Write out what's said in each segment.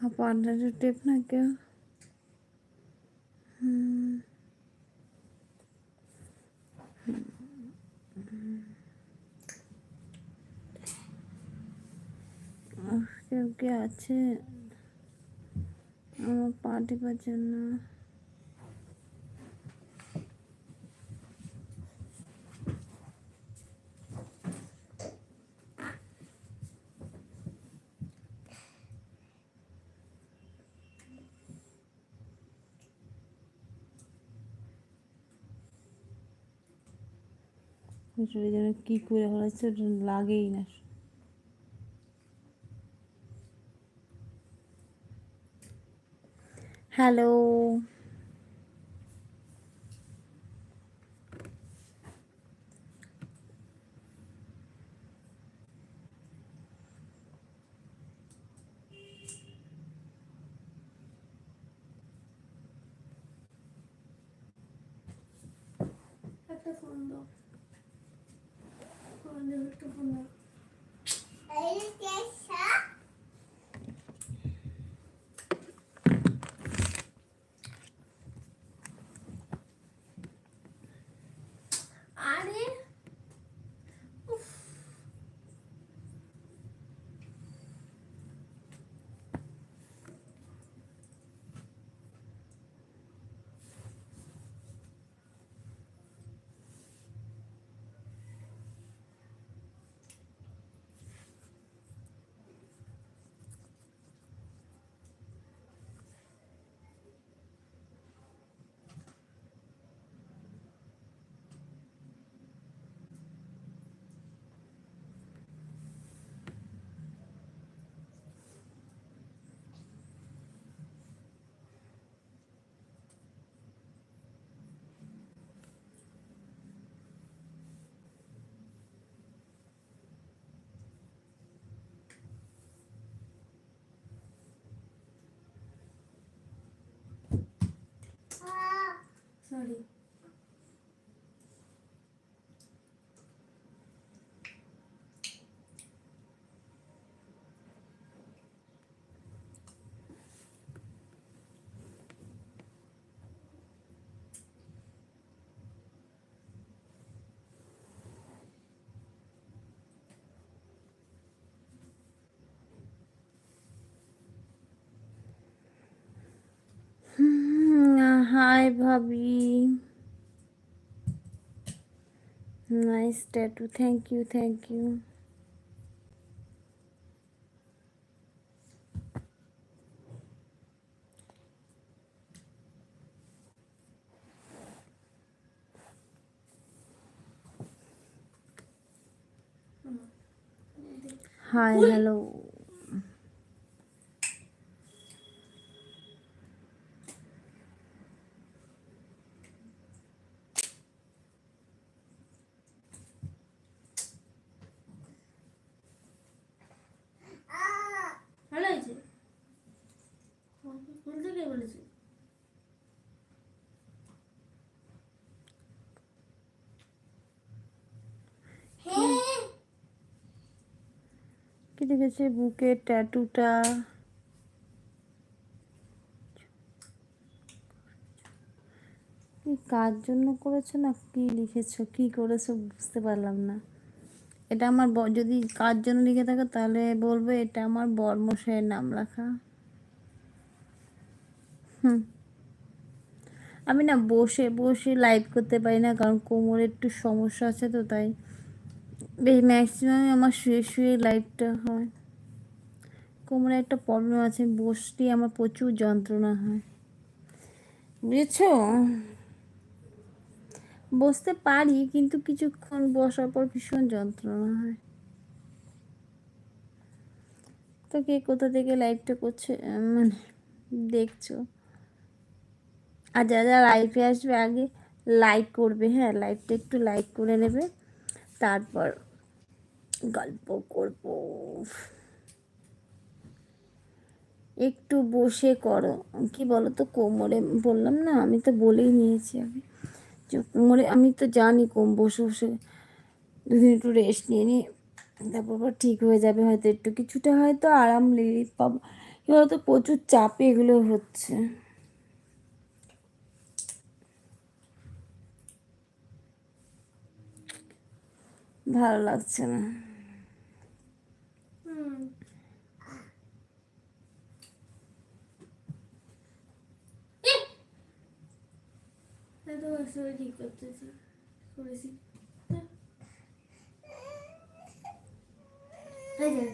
পার্টনারের টেপ না কেউ কেউ কি আছে আমার পা টিপার জন্য শরীর যেন কী করে হয়েছে লাগেই না। হ্যালো একটা ফোন দাও ফোন দাও একটা sorry Hi, Bobby. Nice tattoo. Thank you. Thank you. Hi, hello. বলেছে। কি দেখেছে বুকের ট্যাটুটা কি কার জন্য করেছ না কি লিখেছো? কি করেছ বুঝতে পারলাম না। এটা আমার যদি কার জন্য লিখে থাকে তাহলে বলবে এটা আমার বর্মশাইয়ের নাম লেখা। হুম। আমি না বসে বসে লাইভ করতে পারি না, কারণ কোমরে একটু সমস্যা আছে তো, তাই বেশ ম্যাক্সিমাম আমার শুয়ে শুয়ে লাইভটা হয়। কোমরে একটা প্রবলেম আছে বসলেই আমার প্রচুর যন্ত্রণা হয়। বুঝেছ? বসতে পারি, কিন্তু কিছুক্ষণ বসার পর ভীষণ যন্ত্রণা হয়। তো কে কোথা থেকে লাইভটা করছে মানে দেখছ। আর যারা যারা লাইভে আসবে আগে লাইক করবে হ্যাঁ লাইভটা একটু লাইক করে নেবে। তারপর গল্প করব। একটু বসে করো। কি বলো তো কোমরে, বললাম না, আমি তো বলেই নিয়েছি আমি যে কোমরে, আমি তো জানি কম বসে বসে দুদিন একটু রেস্ট নিয়ে নিই, তারপর ঠিক হয়ে যাবে হয়তো একটু। কিছুটা হয়তো আরাম রিলিফ পাবো। এগুলো তো প্রচুর চাপে এগুলো হচ্ছে। ভালো লাগছে না। হুম। এত বছর ঠিক করতেছি করেছি এই যে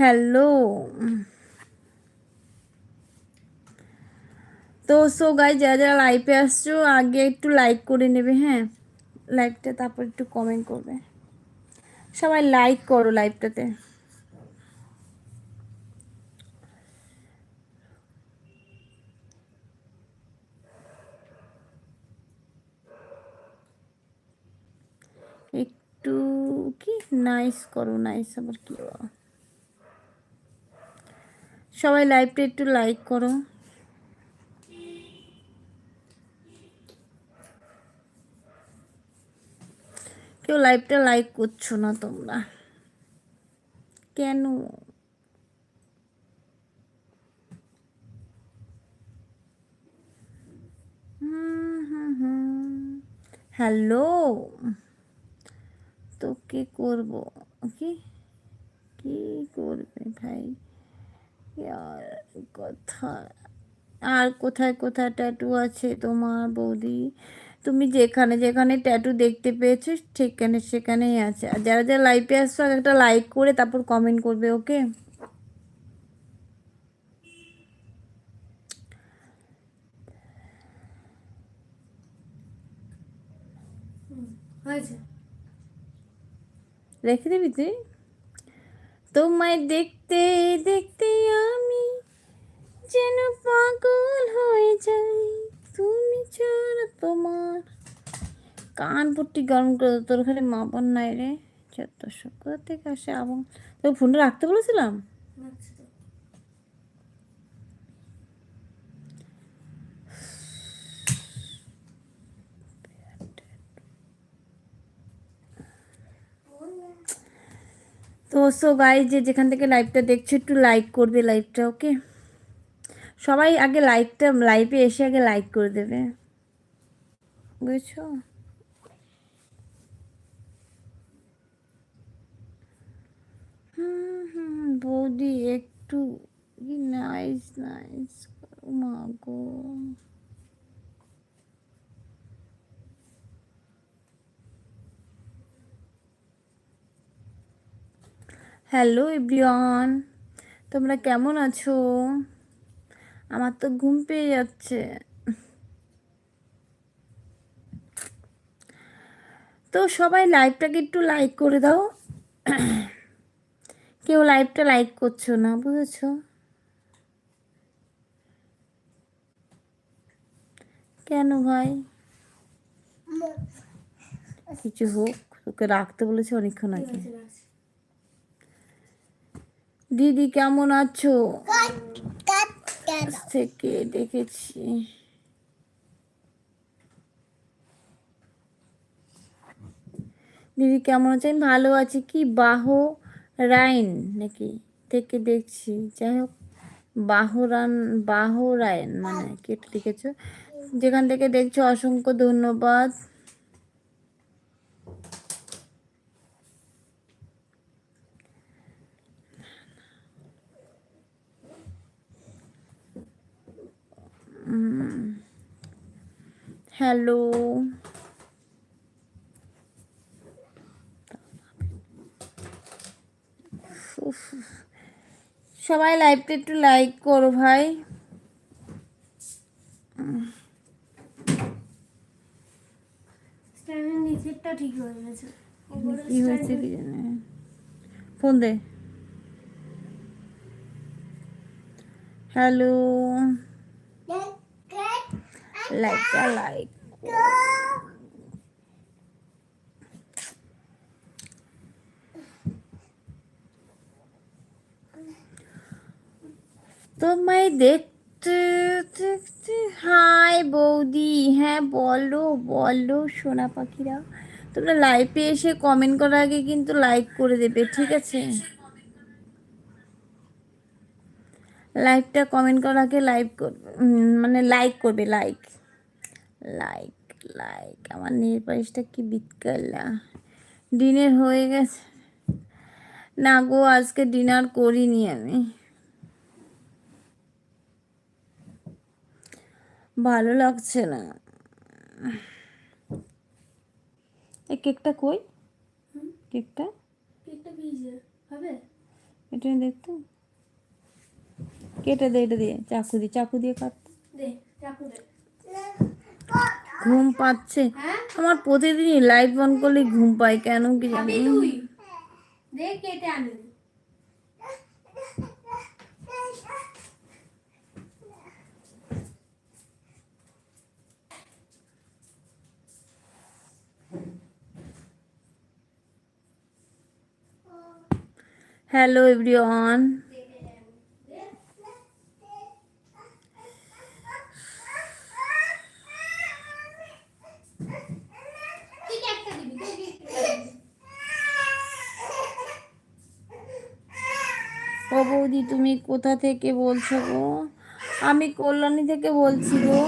হ্যালো। তো সো গাই যারা যারা লাইভে আসছো, আগে একটু লাইক করে নেবে হ্যাঁ? লাইভটা তারপর একটু কমেন্ট করবে। সবাই লাইক করো লাইভটাতে একটু কি? নাইস করো নাইস আবার কি? বলো? সবাই লাইভটা একটু লাইক করো। কেউ লাইভটা লাইক করছ না তোমরা? কেন? হ্যালো? তো কি করব? কি? কি করবে ভাই? আর কোথায় আর কোথায় কোথায় ট্যাটু আছে তোমার বৌদি? তুমি যেখানে যেখানে ট্যাটু দেখতে পেয়েছ সেখানে সেখানেই আছে। আর যারা যারা লাইভে আসছো একটা লাইক করে তারপর কমেন্ট করবে ওকে রেখে দিবি তুই? তোমায় দেখতে দেখতে আমি যেন পাগল হয়ে যাই। তুমি ছাড়া তোমার কান পট্টি গরম করে তোর মা মাপন নাই রে। যত শুক্র থেকে আসে আবার তোর ফোনটা রাখতে বলেছিলাম? তো সো গাই যে যেখান থেকে লাইভটা দেখছ, একটু লাইক করবে লাইভটা ওকে সবাই আগে লাইকটা লাইভে এসে আগে লাইক করে দেবে। বুঝছ? বৌদি, একটু নাইস নাইস মা গো। হ্যালো এভরিওয়ান তোমরা কেমন আছো? আমার তো ঘুম পেয়ে যাচ্ছে। তো সবাই লাইভটাকে একটু লাইক করে দাও। কেউ লাইভটা লাইক করছ না বুঝেছ? কেন ভাই? কিছু হোক তোকে রাখতে বলেছে অনেকক্ষণ আগে। দিদি কেমন আছো? থেকে দেখেছি। দিদি কেমন আছে আমি ভালো আছি। কি বাহ রাইন নাকি? থেকে দেখছি। যাই হোক বাহরান বাহরায়ন মানে কেটে লিখেছো? যেখান থেকে দেখছ অসংখ্য ধন্যবাদ। হ্যালো উফ। সবাই লাইভটা একটু লাইক করো ভাই। ঠিক হয়ে গেছে। উপরের কি হয়েছে কি জানি। ফোন দে। হ্যালো লাইকটা লাইক তোমায় দেখতে দেখতে হাই বৌদি। হ্যাঁ বলো বলো সোনা পাখিরা। তোমরা লাইভে এসে কমেন্ট করার আগে কিন্তু লাইক করে দেবে, ঠিক আছে? লাইভটা কমেন্ট করার আগে লাইভ মানে লাইক করবে লাইক লাইক লাইক আমার নীল পালিশটা কি বিৎকাল্লা ডিনার হয়ে গেছে। না গো আজকে ডিনার করিনি আমি। ভালো লাগছে না। এই কেকটা কই? কেকটা? কেকটা ভিজে হবে? এটা দেখতো কেটে দে এটা দিয়ে। চাকু দিয়ে চাকু দিয়ে কাটতো। দে চাকু দে। ঘুম পাচ্ছে। আমার প্রতিদিনই লাইট অন করলে ঘুম পায় কেন কি জানি। কেটে আনি। হ্যালো এভরিওয়ান তুই কেকটা দিবি তুই কেকটা দিবি ও বৌদি তুমি কোথা থেকে বলছো গো? আমি কল্যাণী থেকে বলছি গো।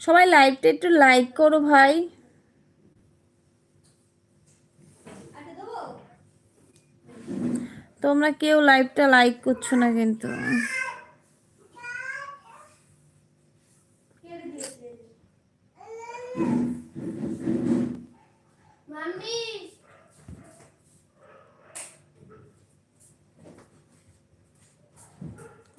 সবাই লাইভটা একটু লাইক করো ভাই। তোমরা কেউ লাইভটা লাইক করছ না কিন্তু।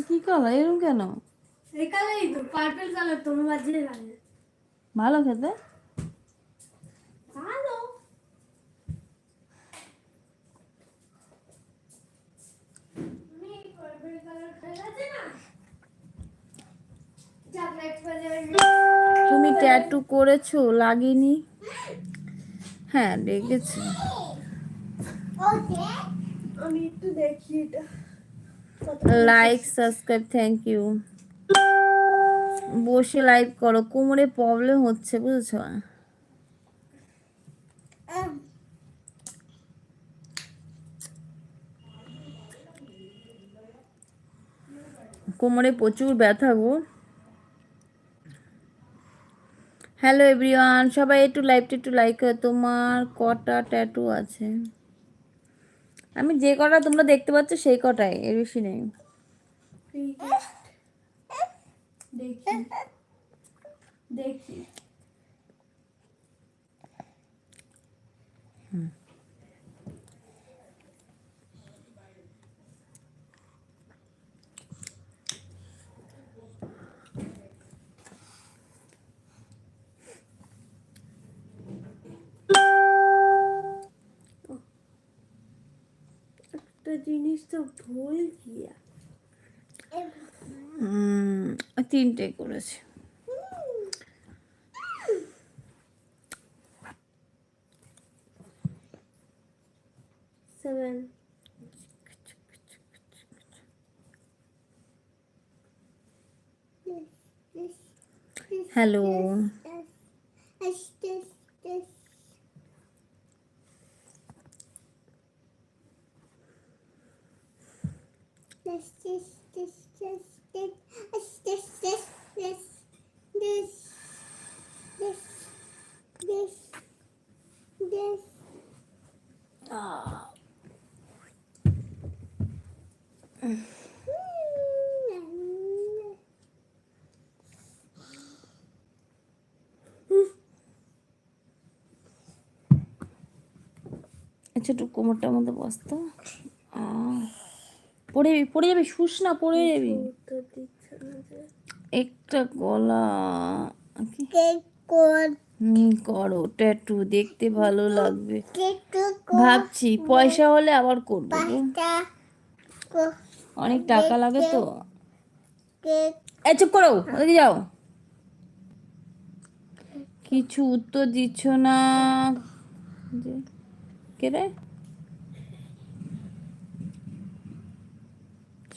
কি কালার এরকম কেন? এই কালারই তো পার্পল কালার তোমার বাজে লাগে। ভালো খেতে? ভালো। তুমি ট্যাটু করেছ লাগেনি? হ্যাঁ দেখেছি আমি একটু দেখি এটা। লাইক সাবস্ক্রাইব থ্যাংক ইউ বসে লাইভ করো কোমরে প্রবলেম হচ্ছে বুঝেছ? কোমরে প্রচুর ব্যথা গো। হ্যালো এভরিওয়ান সবাই একটু লাইভটা একটু লাইক করো। তোমার কটা ট্যাটু আছে? আমি যে কটা তোমরা দেখতে পাচ্ছ সেই কটাই এর বেশি নেই। দেখি। দেখি। একটা জিনিস তো ভুল গিয়া উম, তিনটে করেছে সেভেন হ্যালো আচ্ছা একটু কোমরটার মধ্যে বসতো পড়ে যাবি পড়ে যাবি শুস না পড়ে যাবি। একটা গলা কর। ট্যাটু দেখতে ভালো লাগবে। ভাবছি পয়সা হলে আবার করব অনেক টাকা লাগে তো। কেক চুপ করো ওদিকে যাও। কিছু উত্তর দিচ্ছ না। রে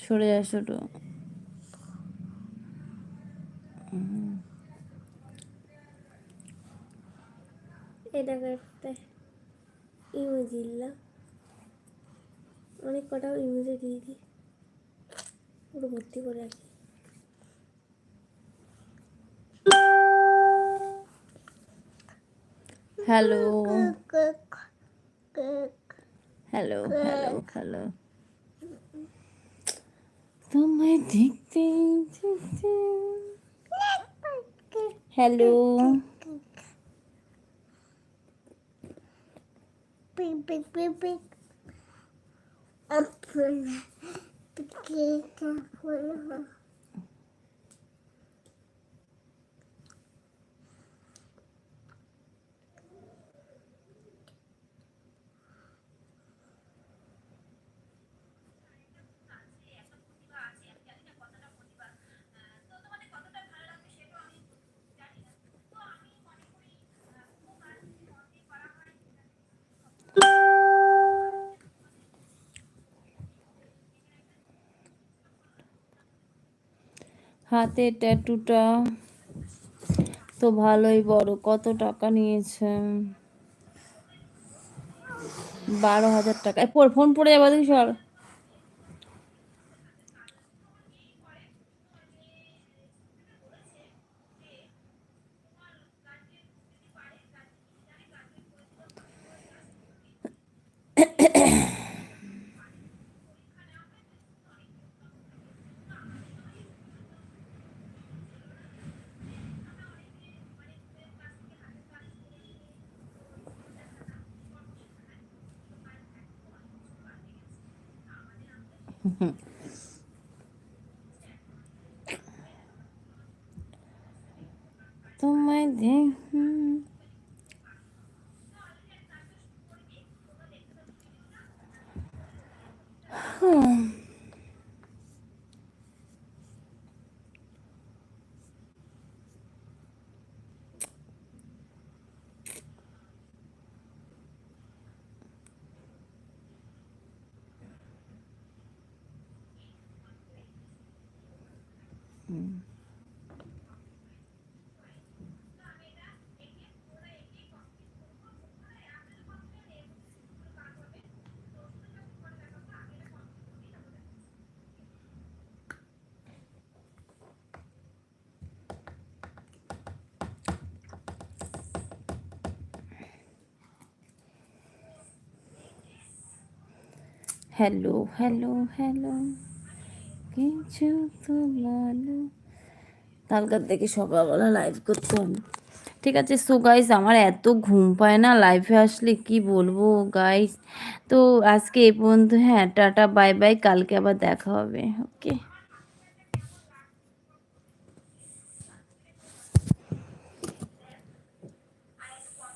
সরে যা ছোট এটা একটা ইমোজি দিলাম। অনেক কটা ইমোজি দিয়ে দিই। পুরো ভর্তি করে রাখি। হ্যালো হ্যালো হ্যালো হ্যালো তোমায় দেখতে দেখতে হ্যালো পিক হাতে ট্যাটুটা তো ভালোই বড়। কত টাকা নিয়েছে? বারো হাজার টাকা। ফোন পড়ে যাবে সর। তোমায় দেখ হুম। Hello hello hello. কিছু তো বলো। কালকার থেকে সকালবেলা লাইভ করতাম। ঠিক আছে সো গাইস আমার এত ঘুম পায় না লাইফে আসলে কি বলব গাইস তো আজকে এই পর্যন্ত হ্যাঁ টাটা বাই বাই কালকে আবার দেখা হবে ওকে